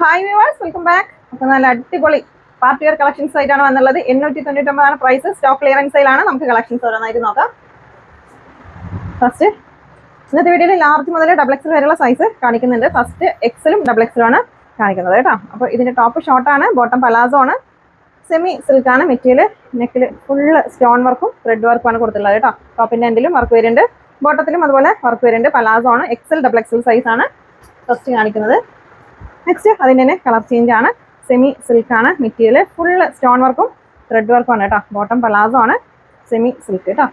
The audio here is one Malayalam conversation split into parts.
ഹായ് വ്യൂവേഴ്സ് വെൽക്കം ബാക്ക് അപ്പോൾ നല്ല അടിപൊളി പാർട്ടി വെയർ കളക്ഷൻസ് ആയിട്ടാണ് വന്നുള്ളത്. എണ്ണൂറ്റി തൊണ്ണൂറ്റൊമ്പതാണ് പ്രൈസ് സ്റ്റോക്ക് ക്ലിയറൻസ് സെയിലാണ് നമുക്ക് കളക്ഷൻസ് ഓരോന്നായിട്ട് നോക്കാം. ഫസ്റ്റ് ഇന്നത്തെ വീഡിയോയിൽ ലാർജ് മുതൽ ഡബിൾ എക്സൽ വരെയുള്ള സൈസ് കാണിക്കുന്നുണ്ട്. ഫസ്റ്റ് എക്സലും ഡബിൾ എക്സലും ആണ് കാണിക്കുന്നത് കേട്ടോ. അപ്പോൾ ഇതിന്റെ ടോപ്പ് ഷോർട്ടാണ് ബോട്ടം പലാസോ ആണ്. സെമി സിൽക്കാണ് മെറ്റീരിയൽ നെക്കിൽ ഫുള്ള് സ്റ്റോൺ വർക്കും ത്രെഡ് വർക്കും ആണ് കൊടുത്തിട്ടുള്ളത് കേട്ടോ. ടോപ്പിന്റെ എൻഡിലും വർക്ക് വരുന്നുണ്ട്. ബോട്ടത്തിലും അതുപോലെ വർക്ക് വരുന്നുണ്ട്. പലാസോ ആണ്. എക്സൽ ഡബിൾ എക്സൽ സൈസ് ആണ്. ഫസ്റ്റ് കാണിക്കുന്നത്. നെക്സ്റ്റ് അതിന്റെ തന്നെ കളർ ചേഞ്ച് ആണ്. സെമി സിൽക്ക് ആണ് മെറ്റീരിയൽ ഫുൾ സ്റ്റോൺ വർക്കും ത്രെഡ് വർക്കും ആണ് കേട്ടോ. ബോട്ടം പലാസോ ആണ് സെമി സിൽക്ക് കേട്ടോ.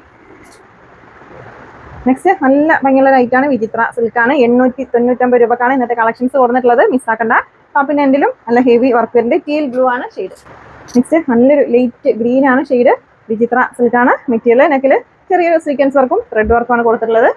നെക്സ്റ്റ് നല്ല ഭംഗിയുള്ള ആണ് വിചിത്ര ആണ്. എണ്ണൂറ്റി തൊണ്ണൂറ്റമ്പത് രൂപക്കാണ് ഇന്നത്തെ കളക്ഷൻസ് കൊടുത്തിട്ടുള്ളത്. മിസ്സാക്കണ്ട ടോപ്പിന്റെ എൻഡിലും നല്ല ഹെവി വർക്ക് വരുന്നുണ്ട്. ടീൽ ബ്ലൂ ആണ് ഷെയ്ഡ് നെക്സ്റ്റ് നല്ലൊരു ലൈറ്റ് ഗ്രീൻ ആണ് ഷെയ്ഡ് വിചിത്ര ആണ് മെറ്റീരിയൽ നെക്കിൽ ചെറിയൊരു സീക്വൻസ് വർക്കും ത്രെഡ് വർക്കും ആണ് കൊടുത്തിട്ടുള്ളത്.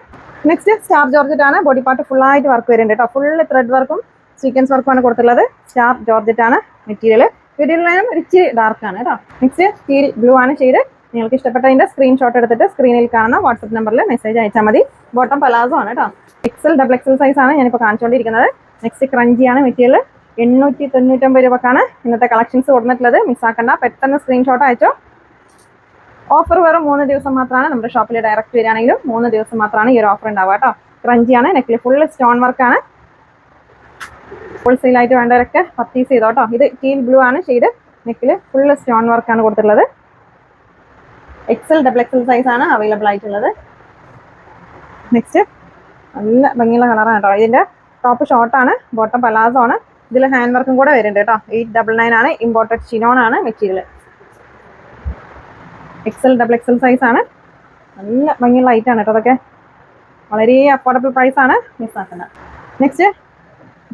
നെക്സ്റ്റ് സ്റ്റാർ ജോർജറ്റ് ആണ്. ബോഡി പാർട്ട് ഫുൾ ആയിട്ട് വർക്ക് വരുന്നുണ്ട് കേട്ടോ. ഫുൾ ത്രെഡ് വർക്കും സീക്വൻസ് വർക്കുമാണ് കൊടുത്തിട്ടുള്ളത്. സ്റ്റാർ ജോർജറ്റ് ആണ് മെറ്റീരിയൽ വീഡിയോയിലും ഇച്ചിരി ഡാർക്ക് ആണ് കേട്ടോ നെക്സ്റ്റ് സ്റ്റീൽ ബ്ലൂ ആണ് ഷെയ്ഡ് നിങ്ങൾക്ക് ഇഷ്ടപ്പെട്ടതിന്റെ സ്ക്രീൻഷോട്ട് എടുത്തിട്ട് സ്ക്രീനിൽ കാണുന്ന വാട്സപ്പ് നമ്പറിൽ മെസ്സേജ് അയച്ചാൽ മതി. ബോട്ടം പലാസോ ആണ് കേട്ടോ എക്സൽ ഡബിൾ എക്സൽ സൈസ് ആണ് ഞാനിപ്പോൾ കാണിച്ചുകൊണ്ടിരിക്കുന്നത് നെക്സ്റ്റ് ക്രഞ്ചി ആണ് മെറ്റീരിയൽ എണ്ണൂറ്റി തൊണ്ണൂറ്റൊമ്പത് രൂപക്കാണ് ഇന്നത്തെ കളക്ഷൻസ് കൊടുത്തിട്ടുള്ളത് മിസ്സാക്കണ്ട പെട്ടെന്ന് സ്ക്രീൻഷോട്ട് അയച്ചോ. ഓഫർ വെറും മൂന്ന് ദിവസം മാത്രമാണ് നമ്മുടെ ഷോപ്പിൽ ഡയറക്റ്റ് വരികയാണെങ്കിലും മൂന്ന് ദിവസം മാത്രമാണ് ഈ ഒരു ഓഫർ ഉണ്ടാവുക കേട്ടോ ക്രഞ്ചിയാണ് നെക്കിൽ ഫുള്ള് സ്റ്റോൺ വർക്കാണ് ഹോൾസെയിൽ ആയിട്ട് വേണ്ടവരൊക്കെ പർച്ചേസ് ചെയ്തോ കേട്ടോ ഇത് ടീൽ ബ്ലൂ ആണ്. ഷെയ്ഡ് നെക്കിൽ ഫുൾ സ്റ്റോൺ വർക്കാണ് കൊടുത്തിട്ടുള്ളത്. എക്സൽ ഡബിൾ എക്സൽ സൈസ് ആണ് അവൈലബിൾ ആയിട്ടുള്ളത്. നെക്സ്റ്റ് നല്ല ഭംഗിയുള്ള കളറാണ് കേട്ടോ ഇതിന്റെ ടോപ്പ് ഷോർട്ടാണ് ബോട്ടം പലാസോ ആണ്. ഇതിൽ ഹാൻഡ് വർക്കും കൂടെ വരുന്നുണ്ട് കേട്ടോ എയ്റ്റ് ഡബിൾ നയൻ ആണ് ഇമ്പോർട്ടഡ് ചിനോൺ ആണ് material XL double XL size ആണ്. നല്ല ഭംഗിയുള്ള ഐറ്റം ആണ് കേട്ടോ അതൊക്കെ വളരെ അഫോർഡബിൾ പ്രൈസ് ആണ്. മിസ്സാക്കുന്നത് നെക്സ്റ്റ്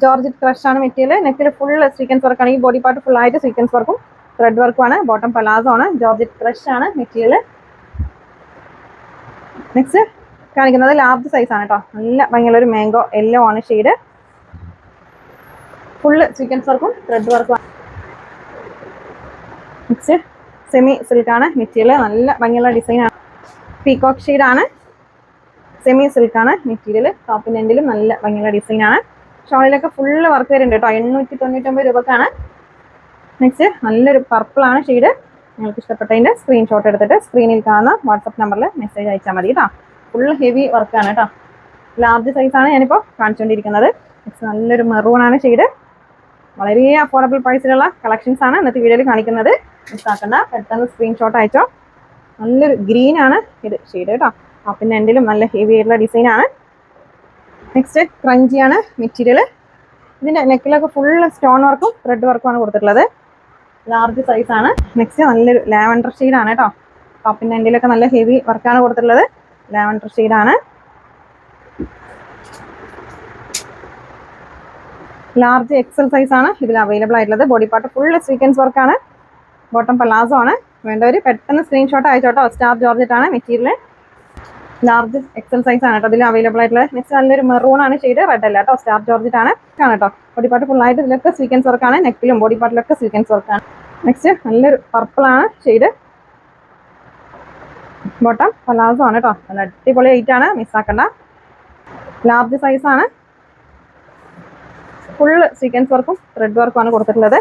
ജോർജറ്റ് ക്രഷ് ആണ് മെറ്റീരിയൽ നെക്കിൽ ഫുൾ സീക്വൻസ് വർക്കാണ് ഈ ബോഡി പാർട്ട് ഫുൾ ആയിട്ട് സീക്വൻസ് വർക്കും ത്രെഡ് വർക്കും ആണ്. ബോട്ടം പലാസോ ആണ്. ജോർജറ്റ് ക്രഷ് ആണ് മെറ്റീരിയൽ നെക്സ്റ്റ് കാണിക്കുന്നത് ലാർജ് സൈസ് ആണ് കേട്ടോ നല്ല ഭയങ്കര ഒരു മാംഗോ എല്ലോ ആണ് ഷെയ്ഡ് ഫുള്ള് സീക്വൻസ് വർക്കും ത്രെഡ് വർക്കും നെക്സ്റ്റ് സെമി സിൽക്ക് ആണ് മെറ്റീരിയൽ. നല്ല ഭംഗിയുള്ള ഡിസൈനാണ് പീകോക്ക് ഷെയ്ഡ് ആണ്. സെമി സിൽക്ക് ആണ് മെറ്റീരിയൽ ടോപ്പിന്റെ എൻഡിലും നല്ല ഭംഗിയുള്ള ഡിസൈനാണ് ഷോളിലൊക്കെ ഫുള്ള് വർക്ക് വരുന്നുണ്ട് കേട്ടോ. എണ്ണൂറ്റി തൊണ്ണൂറ്റൊമ്പത് രൂപക്കാണ്. നെക്സ്റ്റ് നല്ലൊരു പർപ്പിൾ ആണ് ഷെയ്ഡ് നിങ്ങൾക്ക് ഇഷ്ടപ്പെട്ടതിന്റെ സ്ക്രീൻഷോട്ട് എടുത്തിട്ട് സ്ക്രീനിൽ കാണുന്ന വാട്സപ്പ് നമ്പറിൽ മെസ്സേജ് അയച്ചാൽ മതി കേട്ടോ. ഫുൾ ഹെവി വർക്കാണ് കേട്ടോ. ലാർജ് സൈസാണ് ഞാനിപ്പോൾ കാണിച്ചുകൊണ്ടിരിക്കുന്നത് നെക്സ്റ്റ് നല്ലൊരു മെറൂൺ ആണ് ഷെയ്ഡ് വളരെ അഫോർഡബിൾ പ്രൈസിലുള്ള കളക്ഷൻസ് ആണ് ഇന്നത്തെ വീഡിയോയിൽ കാണിക്കുന്നത്. മിസ്സാക്കണ്ട പെട്ടെന്ന് സ്ക്രീൻഷോട്ട് അയച്ചോ. നല്ലൊരു ഗ്രീൻ ആണ് ഇത് ഷെയ്ഡ് കേട്ടോ. പിന്നെ എൻഡിലും നല്ല ഹെവി ആയിട്ടുള്ള ഡിസൈൻ ആണ്. നെക്സ്റ്റ് ക്രഞ്ചിയാണ് മെറ്റീരിയൽ ഇതിന്റെ നെക്കിലൊക്കെ ഫുള്ള് സ്റ്റോൺ വർക്കും ത്രെഡ് വർക്കും ആണ് കൊടുത്തിട്ടുള്ളത്. ലാർജ് സൈസ് ആണ്. നെക്സ്റ്റ് നല്ലൊരു ലാവൻഡർ ഷെയ്ഡ് ആണ് കേട്ടോ ടോപ്പിന്റെ എൻഡിലൊക്കെ നല്ല ഹെവി വർക്കാണ് കൊടുത്തിട്ടുള്ളത്. ലാവൻഡർ ഷെയ്ഡ് ആണ്. ലാർജ് എക്സൽ സൈസ് ആണ് ഇതിൽ അവൈലബിൾ ആയിട്ടുള്ളത്. ബോഡി പാർട്ട് ഫുൾ സീക്വൻസ് വർക്കാണ് ബോട്ടം പലാസോ ആണ്. വേണ്ടവർ പെട്ടെന്ന് സ്ക്രീൻഷോട്ട് അയച്ചോട്ടോ. സ്റ്റാർ ജോർജറ്റ് ആണ് മെറ്റീരിയൽ ലാർജ് എക്സൽ സൈസ് ആണ് കേട്ടോ. ഇതിൽ അവൈലബിൾ ആയിട്ടുള്ള നെക്സ്റ്റ് നല്ലൊരു മെറൂൺ ആണ്. ഷെയ്ഡ് റെഡ് അല്ല കേട്ടോ. സ്റ്റാർ ജോർജറ്റ് ആണ്. ആണ് കേട്ടോ. ബോഡി പാർട്ട് ഫുൾ ആയിട്ട് ഇതിലൊക്കെ സീക്വൻസ് വർക്കാണ് നെക്കിലും ബോഡി പാർട്ടിലൊക്കെ സീക്വൻസ് വർക്കാണ് നെക്സ്റ്റ് നല്ലൊരു പർപ്പിൾ ആണ്. ഷെയ്ഡ് ബോട്ടം പലാസോ ആണ് കേട്ടോ. നല്ല അടിപൊളി ഐറ്റ് ആണ്. മിസ്സാക്കണ്ട ലാർജ് സൈസ് ആണ്. ഫുള്ള് സീക്വൻസ് വർക്കും ത്രെഡ് വർക്കും ആണ് കൊടുത്തിട്ടുള്ളത്.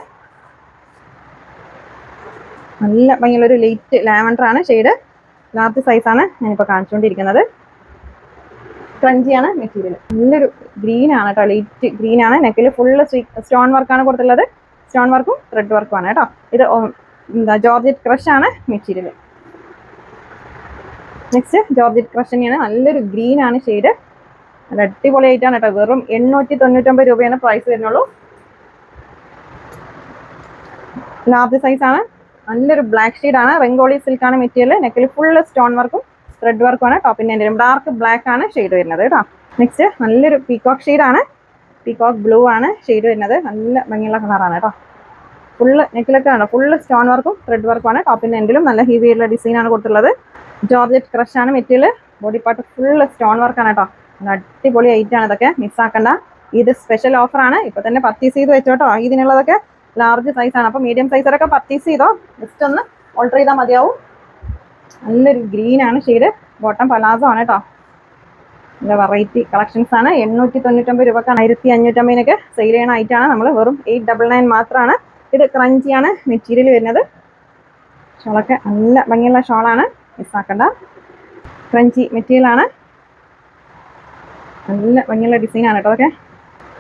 നല്ല ഭയങ്കര ഭംഗിയുള്ളൊരു ലൈറ്റ് ലാവൻഡർ ആണ്. ഷെയ്ഡ് ലാർജ് സൈസ് ആണ് ഞാനിപ്പോൾ കാണിച്ചുകൊണ്ടിരിക്കുന്നത്. ക്രഞ്ചിയാണ് മെറ്റീരിയൽ നല്ലൊരു ഗ്രീൻ ആണ് കേട്ടോ. ലൈറ്റ് ഗ്രീൻ ആണ്. നെക്കിൽ ഫുള്ള് സ്റ്റോൺ വർക്കാണ് കൊടുത്തിട്ടുള്ളത്. സ്റ്റോൺ വർക്കും ത്രെഡ് വർക്കും ആണ് കേട്ടോ. ഇത് എന്താ ജോർജറ്റ് ക്രഷ് ആണ് മെറ്റീരിയൽ നെക്സ്റ്റ് ജോർജറ്റ് ക്രഷ് തന്നെയാണ്. നല്ലൊരു ആണ് ഷെയ്ഡ് നല്ല അടിപൊളി ആയിട്ടാണ് കേട്ടോ. വെറും എണ്ണൂറ്റി തൊണ്ണൂറ്റൊമ്പത് രൂപയാണ് പ്രൈസ് വരുന്നുള്ളൂ. ലാർജ് ആണ്. നല്ലൊരു ബ്ലാക്ക് ഷെയ്ഡ് ആണ്. റെങ്കോളി സിൽക്കാണ് മെറ്റീരിയൽ നെക്കിൽ ഫുൾ സ്റ്റോൺ വർക്കും ത്രെഡ് വർക്കും ആണ്. ടോപ്പിന്റെ എന്റെ ഡാർക്ക് ബ്ലാക്ക് ആണ് ഷെയ്ഡ് വരുന്നത് കേട്ടോ. നെക്സ്റ്റ് നല്ലൊരു പീകോക്ക് ആണ്. പീകോക്ക് ബ്ലൂ ആണ് ഷെയ്ഡ് വരുന്നത്. നല്ല ഭംഗിയുള്ള കളറാണ് കേട്ടോ. ഫുള്ള് നെക്കിലൊക്കെ ആണ് ഫുള്ള് സ്റ്റോൺ വർക്കും ത്രെഡ് വർക്കും ആണ്. ടോപ്പിന്റെ എൻഡിലും നല്ല ഹെവി ആയിട്ടുള്ള ഡിസൈൻ ആണ് കൊടുത്തിട്ടുള്ളത്. ജോർജറ്റ് ക്രഷ് ആണ് material body part full stone വർക്കാണ് കേട്ടോ. അടിപൊളി ഐറ്റം ആണ് ഇതൊക്കെ. മിസ്സാക്കണ്ട ഇത് സ്പെഷ്യൽ ഓഫറാണ് ഇപ്പൊ തന്നെ പർച്ചേസ് ചെയ്ത് വെച്ചോട്ടോ ഇതിനുള്ളതൊക്കെ ലാർജ് സൈസ് ആണ്. അപ്പൊ മീഡിയം സൈസറൊക്കെ പർച്ചേസ് ചെയ്തോ? ജസ്റ്റ് ഒന്ന് ഓൾട്ടർ ചെയ്താൽ മതിയാവും. നല്ലൊരു ഗ്രീൻ ആണ് ഷെയ്ഡ് ബോട്ടം പലാസോ ആണ് കേട്ടോ നല്ല വെറൈറ്റി കളക്ഷൻസ് ആണ്. എണ്ണൂറ്റി തൊണ്ണൂറ്റൊമ്പത് രൂപക്കാണ്. ആയിരത്തി അഞ്ഞൂറ്റമ്പതിനൊക്കെ സെയിൽ ചെയ്യണ ഐറ്റാണ് നമ്മൾ വെറും എയ്റ്റ് ഡബിൾ നയൻ മാത്രമാണ് ഇത് ക്രഞ്ചിയാണ് മെറ്റീരിയൽ വരുന്നത്. ഷോളൊക്കെ നല്ല ഭംഗിയുള്ള ഷോളാണ് മിസ്സാക്കണ്ട ക്രഞ്ചി മെറ്റീരിയൽ ആണ്. നല്ല ഭംഗിയുള്ള ഡിസൈൻ ആണ് കേട്ടോ അതൊക്കെ.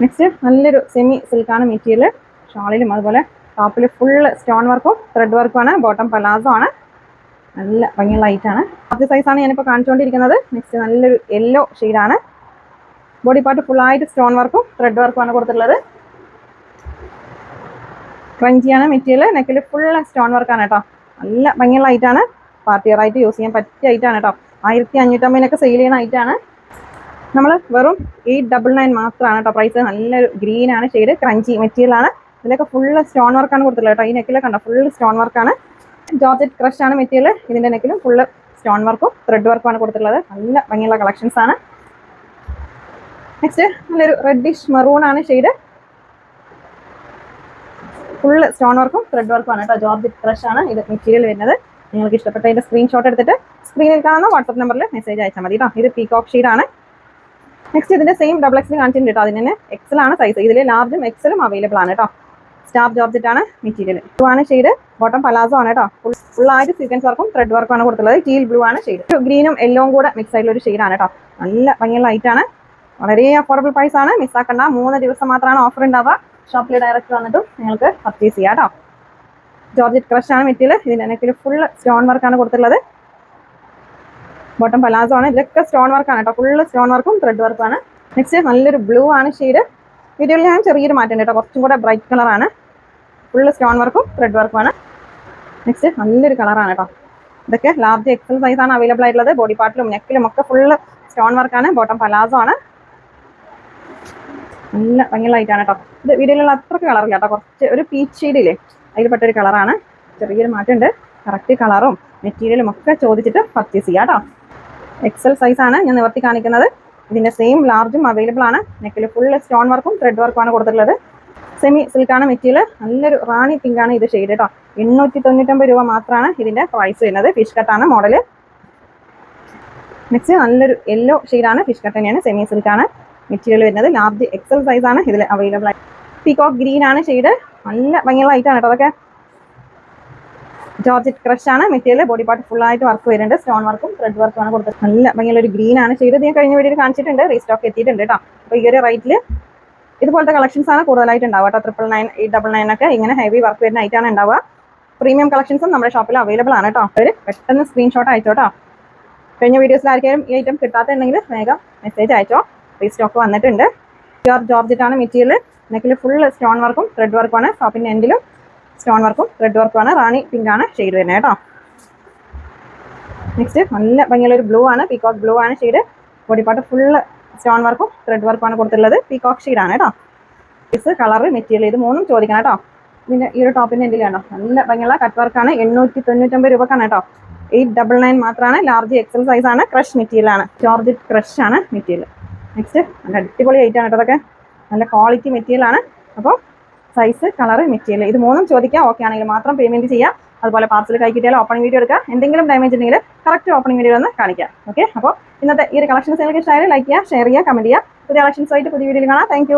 നെക്സ്റ്റ് നല്ലൊരു സെമി സിൽക്കാണ് മെറ്റീരിയൽ ഷാളിലും അതുപോലെ ടോപ്പിൽ ഫുള്ള് സ്റ്റോൺ വർക്കും ത്രെഡ് വർക്കും ആണ് ബോട്ടം പലാസോ ആണ്. നല്ല ഭംഗി ഭംഗിയുള്ള ഐറ്റാണ് ആദ്യ സൈസാണ് ഞാനിപ്പോൾ കാണിച്ചുകൊണ്ടിരിക്കുന്നത് നെക്സ്റ്റ് നല്ലൊരു യെല്ലോ ഷെയ്ഡാണ് ബോഡി പാർട്ട് ഫുള്ളായിട്ട് സ്റ്റോൺ വർക്കും ത്രെഡ് വർക്കും ആണ് കൊടുത്തിട്ടുള്ളത്. ക്രഞ്ചിയാണ് മെറ്റീരിയൽ നെക്കിൽ ഫുൾ സ്റ്റോൺ വർക്കാണ് കേട്ടോ. നല്ല ഭംഗിയുള്ള ഐറ്റാണ് പാർട്ടി വെയർ ആയിട്ട് യൂസ് ചെയ്യാൻ പറ്റിയ ഐറ്റാണ് കേട്ടോ. ആയിരത്തി അഞ്ഞൂറ്റമ്പതിനൊക്കെ സെയിൽ ചെയ്യുന്ന ഐറ്റാണ് നമ്മൾ വെറും എയ്റ്റ് ഡബിൾ നയൻ മാത്രമാണ് കേട്ടോ പ്രൈസ് നല്ലൊരു ഗ്രീൻ ആണ് ഷെയ്ഡ് ക്രഞ്ചി മെറ്റീരിയൽ ആണ്. ഇതിലൊക്കെ ഫുള്ള് സ്റ്റോൺ വർക്കാണ് കൊടുത്തിട്ടുള്ളത് കേട്ടോ. ഈ നെക്കിലൊക്കെ ഉണ്ടോ ഫുള്ള് സ്റ്റോൺ വർക്കാണ് ജോർജറ്റ് ക്രഷ് ആണ് മെറ്റീരിയൽ ഇതിന്റെ നെക്കിലും ഫുള്ള് സ്റ്റോൺ വർക്കും ത്രെഡ് വർക്കും ആണ് കൊടുത്തിട്ടുള്ളത്. നല്ല ഭംഗിയുള്ള കളക്ഷൻസ് ആണ്. നെക്സ്റ്റ് നല്ലൊരു റെഡിഷ് മെറൂൺ ആണ് ഷെയ്ഡ് ഫുള്ള് സ്റ്റോൺ വർക്കും ത്രെഡ് വർക്കും ആണ് കേട്ടോ. ജോർജറ്റ് ക്രഷ് ആണ് ഇത് മെറ്റീരിയൽ വരുന്നത്. നിങ്ങൾക്ക് ഇഷ്ടപ്പെട്ട ഇതിന്റെ സ്ക്രീൻഷോട്ട് എടുത്തിട്ട് സ്ക്രീനിൽ കാണുന്ന വാട്സപ്പ് നമ്പറിൽ മെസ്സേജ് അയച്ചാൽ മതി കേട്ടോ. ഇത് പീകോക്ക് ആണ്. നെക്സ്റ്റ് ഇതിന്റെ സെയിം ഡബിൾ എക്സിൽ കാണിച്ചിട്ടുണ്ട് കേട്ടോ. അതിന് തന്നെ എക്സൽ ആണ് സൈസ് ഇതിൽ ലാർജും എക്സലും അവൈലബിൾ ആണ് കേട്ടോ. സ്റ്റാർ ജോർജറ്റ് ആണ് മെറ്റീരിയൽ ബ്ലൂ ആണ് ഷെയ്ഡ് ബോട്ടം പലാസോ ആണ് കേട്ടോ ഫുൾ ഫുള്ളായിട്ട് സീക്വൻസ് വർക്കും ത്രെഡ് വർക്കും ആണ് കൊടുത്തുള്ളത് ടീൽ ബ്ലൂ ആണ് ഷെയ്ഡ് ഗ്രീനും യെല്ലോവും കൂടെ മിക്സ് ആയിട്ടുള്ള ഒരു ഷെയ്ഡാണ് കേട്ടോ നല്ല ഭംഗിയുള്ള ആണ്. വളരെ അഫോർഡബിൾ പ്രൈസ് ആണ്. മിസ്സാക്കണ്ട മൂന്ന് ദിവസം മാത്രമാണ് ഓഫർ ഉണ്ടാവുക ഷോപ്പിൽ ഡയറക്റ്റ് വന്നിട്ടും നിങ്ങൾക്ക് പർച്ചേസ് ചെയ്യാം കേട്ടോ ജോർജറ്റ് ക്രഷ് ആണ് മെറ്റീരിയൽ ഇതിന്റെ നെക്കിൽ ഫുൾ സ്റ്റോൺ വർക്കാണ് കൊടുത്തിട്ടുള്ളത്. ബോട്ടം പലാസോ ആണ്. ഇതൊക്കെ സ്റ്റോൺ വർക്കാണ് കേട്ടോ ഫുള്ള് സ്റ്റോൺ വർക്കും ത്രെഡ് വർക്കും ആണ്. നെക്സ്റ്റ് നല്ലൊരു ബ്ലൂ ആണ് ഷെയ്ഡ് വീഡിയോയിൽ ഞാൻ ചെറിയൊരു മാറ്റം കേട്ടോ. കുറച്ചും കൂടെ ബ്രൈറ്റ് കളറാണ് ഫുള്ള് സ്റ്റോൺ വർക്കും ത്രെഡ് വർക്കും ആണ്. നെക്സ്റ്റ് നല്ലൊരു കളറാണ് കേട്ടോ. ഇതൊക്കെ ലാർജ് എക്സൽ സൈസ് ആണ് അവൈലബിൾ ആയിട്ടുള്ളത്. ബോഡി പാർട്ടിലും നെക്കിലും ഒക്കെ ഫുള്ള് സ്റ്റോൺ വർക്കാണ് ബോട്ടം പലാസോ ആണ്. നല്ല ഭംഗിയുള്ള ലൈറ്റാണ് കേട്ടോ. ഇത് വീഡിയോയിലുള്ള അത്രയ്ക്ക് കളറില്ല കേട്ടോ. കുറച്ച് ഒരു പീച്ച് ഷെയ്ഡില്ലേ അതിൽ പെട്ടൊരു കളറാണ് ചെറിയൊരു മാറ്റമുണ്ട് കറക്റ്റ് കളറും മെറ്റീരിയലും ഒക്കെ ചോദിച്ചിട്ട് പർച്ചേസ് ചെയ്യാം കേട്ടോ. എക്സൽ സൈസ് ആണ് ഞാൻ നിവർത്തി കാണിക്കുന്നത്. ഇതിന്റെ സെയിം ലാർജും അവൈലബിൾ ആണ്. നെക്കിൽ ഫുൾ സ്റ്റോൺ വർക്കും ത്രെഡ് വർക്കും ആണ് കൊടുത്തിട്ടുള്ളത്. സെമി സിൽക്കാണ് മെറ്റീരിയൽ നല്ലൊരു റാണി പിങ്ക് ആണ് ഇത് ഷെയ്ഡ് കേട്ടോ എണ്ണൂറ്റി തൊണ്ണൂറ്റൊമ്പത് രൂപ മാത്രമാണ് ഇതിന്റെ പ്രൈസ് വരുന്നത്. ഫിഷ് കട്ടാണ് മോഡൽ നെക്സ്റ്റ് നല്ലൊരു യെല്ലോ ഷെയ്ഡാണ് ഫിഷ് കട്ട് തന്നെയാണ് സെമി സിൽക്കാണ് മെറ്റീരിയൽ വരുന്നത്. ലാർജ് എക്സൽ സൈസ് ആണ് ഇതിൽ അവൈലബിൾ ആയി. പീക്കോക്ക് ഗ്രീൻ ആണ് ഷെയ്ഡ് നല്ല ഭംഗിയുള്ള ഐറ്റാണ് കേട്ടോ അതൊക്കെ. ജോർജറ്റ് ക്രഷ് ആണ്. മെറ്റീരിയൽ ബോഡി പാർട്ട് ഫുൾ ആയിട്ട് വർക്ക് വരുന്നുണ്ട്. സ്റ്റോൺ വർക്കും ത്രെഡ് വർക്കും ആണ് കൊടുത്തത് നല്ല ഭംഗിയുള്ള ഒരു ഗ്രീൻ ആണ്. ചെയ്തത് ഞാൻ കഴിഞ്ഞ വീഡിയോയിൽ കാണിച്ചിട്ടുണ്ട്. റീസ്റ്റോക്ക് എത്തിയിട്ടുണ്ട് കേട്ടോ അപ്പോൾ ഈ ഒരു റേറ്റിൽ ഇതുപോലത്തെ കളക്ഷൻസ് ആണ് കൂടുതലായിട്ട് ഉണ്ടാവുക കേട്ടോ triple nine eight double nine ഒക്കെ ഇങ്ങനെ ഹെവി വർക്ക് വരുന്ന ആണ് ഉണ്ടാവുക. പ്രീമിയം കളക്ഷൻസും നമ്മുടെ ഷോപ്പിൽ അവൈലബിൾ ആണ് കേട്ടോ അവർ പെട്ടെന്ന് സ്ക്രീൻഷോട്ട് അയച്ചോ അയച്ചോട്ടോ കഴിഞ്ഞ വീഡിയോസിൽ ആർക്കെങ്കിലും ഈ ഐറ്റം കിട്ടാത്തുണ്ടെങ്കിൽ വേഗം മെസ്സേജ് അയച്ചോ. റീസ്റ്റോക്ക് വന്നിട്ടുണ്ട്. പ്യുവർ ജോർജറ്റ് ആണ് മെറ്റീരിയൽ നെക്കിൽ ഫുൾ സ്റ്റോൺ വർക്കും ത്രെഡ് വർക്കും ആണ്. ഷോപ്പിന്റെ എൻഡിലും സ്റ്റോൺ വർക്കും റെഡ് വർക്കും ആണ് റാണി പിങ്ക് ആണ് ഷെയ്ഡ് വരുന്നത് കേട്ടോ. നെക്സ്റ്റ് നല്ല ഭംഗിയുള്ള ഒരു ബ്ലൂ ആണ്. പീകോക്ക് ബ്ലൂ ആണ് shade body part full stone വർക്കും റെഡ് വർക്കും ആണ് കൊടുത്തിട്ടുള്ളത്. പീകോക്ക് ആണ് കേട്ടോ. പീസ് കളർ മെറ്റീരിയൽ ഇത് മൂന്നും ചോദിക്കണം കേട്ടോ. പിന്നെ ഈ ഒരു ടോപ്പിന്റെ എന്റെ കണ്ടോ? നല്ല ഭംഗിയുള്ള കട്ട് വർക്കാണ് എണ്ണൂറ്റി തൊണ്ണൂറ്റൊമ്പത് രൂപക്കാണ് കേട്ടോ. എയ്റ്റ് ഡബിൾ നയൻ മാത്രമാണ്. ലാർജ് എക്സൽ സൈസ് ആണ്. ക്രഷ് മെറ്റീരിയൽ ആണ്. ജോർജ് ക്രഷ് ആണ് മെറ്റീരിയൽ നെക്സ്റ്റ് നല്ല അടിപൊളി ഐറ്റം ആണ് കേട്ടോ അതൊക്കെ നല്ല ക്വാളിറ്റി മെറ്റീരിയൽ ആണ്. അപ്പോൾ സൈസ് കളർ മെറ്റീരിയൽ ഇത് മൂന്നും ചോദിക്കാം. ഓക്കെ ആണെങ്കിൽ മാത്രം പേയ്മെന്റ് ചെയ്യാം. അതുപോലെ പാർസൽ കൈ കിട്ടിയാൽ ഓപ്പണിംഗ് വീഡിയോ എടുക്കുക എന്തെങ്കിലും ഡാമേജ് ഉണ്ടെങ്കിൽ കറക്റ്റ് ഓപ്പണിംഗ് വീഡിയോ ഒന്ന് കാണിക്കാം. ഓക്കെ അപ്പോൾ ഇന്നത്തെ ഈ ഒരു കളക്ഷൻസ് നിങ്ങൾക്ക് ഇഷ്ടമായാലും ലൈക്ക് ചെയ്യുക ഷെയർ ചെയ്യുക കമന്റ് ചെയ്യുക. പുതിയ കളക്ഷൻസ് ആയിട്ട് പുതിയ വീഡിയോയിൽ കാണാം. താങ്ക്